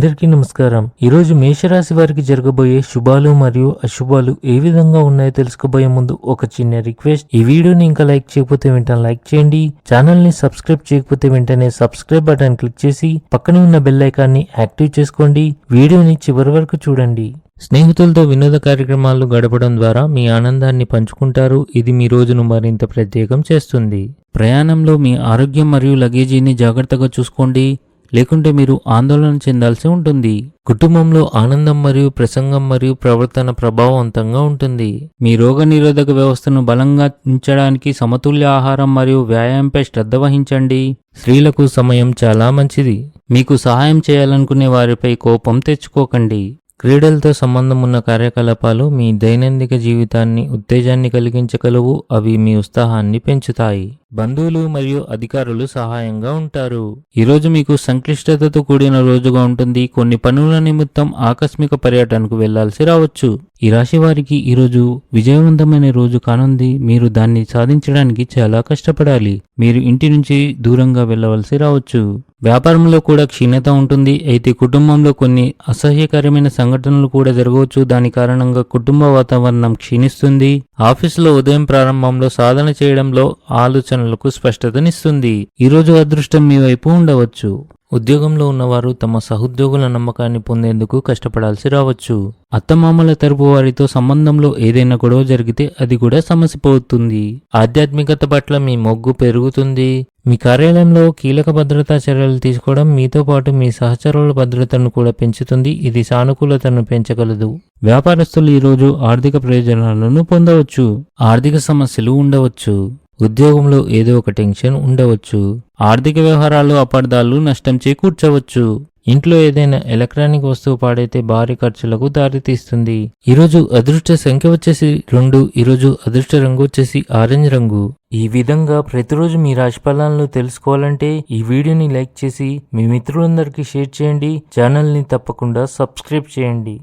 అందరికీ నమస్కారం. ఈరోజు మేషరాశి వారికి జరగబోయే శుభాలు మరియు అశుభాలు ఏ విధంగా ఉన్నాయో తెలుసుకోబోయే ముందు ఒక చిన్న రిక్వెస్ట్. ఈ వీడియోని ఇంకా లైక్ చేయకపోతే వెంటనే లైక్ చేయండి. ఛానల్ని సబ్స్క్రైబ్ చేయకపోతే వెంటనే సబ్స్క్రైబ్ బటన్ క్లిక్ చేసి పక్కనే ఉన్న బెల్ ఐకాన్ని యాక్టివ్ చేసుకోండి. వీడియోని చివరి వరకు చూడండి. స్నేహితులతో వినోద కార్యక్రమాలు గడపడం ద్వారా మీ ఆనందాన్ని పంచుకుంటారు. ఇది మీ రోజును మరింత ప్రత్యేకం చేస్తుంది. ప్రయాణంలో మీ ఆరోగ్యం మరియు లగేజీని జాగ్రత్తగా చూసుకోండి. లేకుంటే మీరు ఆందోళన చెందాల్సి ఉంటుంది. కుటుంబంలో ఆనందం మరియు ప్రసంగం మరియు ప్రవర్తన ప్రభావవంతంగా ఉంటుంది. మీ రోగనిరోధక వ్యవస్థను బలంగా ఉంచడానికి సమతుల్య ఆహారం మరియు వ్యాయామంపై శ్రద్ధ వహించండి. స్త్రీలకు సమయం చాలా మంచిది. మీకు సహాయం చేయాలనుకునే వారిపై కోపం తెచ్చుకోకండి. క్రీడలతో సంబంధం ఉన్న కార్యకలాపాలు మీ దైనందిక జీవితాన్ని ఉత్తేజాన్ని కలిగించగలవు. అవి మీ ఉత్సాహాన్ని పెంచుతాయి. బంధువులు మరియు అధికారులు సహాయంగా ఉంటారు. ఈరోజు మీకు సంక్లిష్టతతో కూడిన రోజుగా ఉంటుంది. కొన్ని పనుల నిమిత్తం ఆకస్మిక పర్యటనకు వెళ్ళాల్సి రావచ్చు. ఈ రాశి వారికి ఈరోజు విజయవంతమైన రోజు కానుంది. మీరు దాన్ని సాధించడానికి చాలా కష్టపడాలి. మీరు ఇంటి నుంచి దూరంగా వెళ్ళవలసి రావచ్చు. వ్యాపారంలో కూడా క్షీణత ఉంటుంది. అయితే కుటుంబంలో కొన్ని అసహ్యకరమైన సంఘటనలు కూడా జరగవచ్చు. దాని కారణంగా కుటుంబ వాతావరణం క్షీణిస్తుంది. ఆఫీసులో ఉదయం ప్రారంభంలో సాధన చేయడంలో ఆలోచనలకు స్పష్టతనిస్తుంది. ఈరోజు అదృష్టం మీ వైపు ఉండవచ్చు. ఉద్యోగంలో ఉన్నవారు తమ సహోద్యోగుల నమ్మకాన్ని పొందేందుకు కష్టపడాల్సి రావచ్చు. అత్తమామల తరపు వారితో సంబంధంలో ఏదైనా గొడవ జరిగితే అది కూడా సమసిపోతుంది ఆధ్యాత్మికత పట్ల మీ మొగ్గు పెరుగుతుంది. మీ కార్యాలయంలో కీలక భద్రతా చర్యలు తీసుకోవడం మీతో పాటు మీ సహచరుల భద్రతను కూడా పెంచుతుంది. ఇది సానుకూలతను పెంచగలదు. వ్యాపారస్తులు ఈరోజు ఆర్థిక ప్రయోజనాలను పొందవచ్చు. ఆర్థిక సమస్యలు ఉండవచ్చు. ఉద్యోగంలో ఏదో ఒక టెన్షన్ ఉండవచ్చు. ఆర్థిక వ్యవహారాలు అపార్థాలు నష్టం చేకూర్చవచ్చు. ఇంట్లో ఏదైనా ఎలక్ట్రానిక్ వస్తువు పాడైతే భారీ ఖర్చులకు దారితీస్తుంది. ఈరోజు అదృష్ట సంఖ్య వచ్చేసి రెండు ఈరోజు అదృష్ట రంగు వచ్చేసి ఆరెంజ్ రంగు. ఈ విధంగా ప్రతిరోజు మీ రాశి ఫలాలను తెలుసుకోవాలంటే ఈ వీడియోని లైక్ చేసి మీ మిత్రులందరికీ షేర్ చేయండి. ఛానల్ని తప్పకుండా సబ్స్క్రైబ్ చేయండి.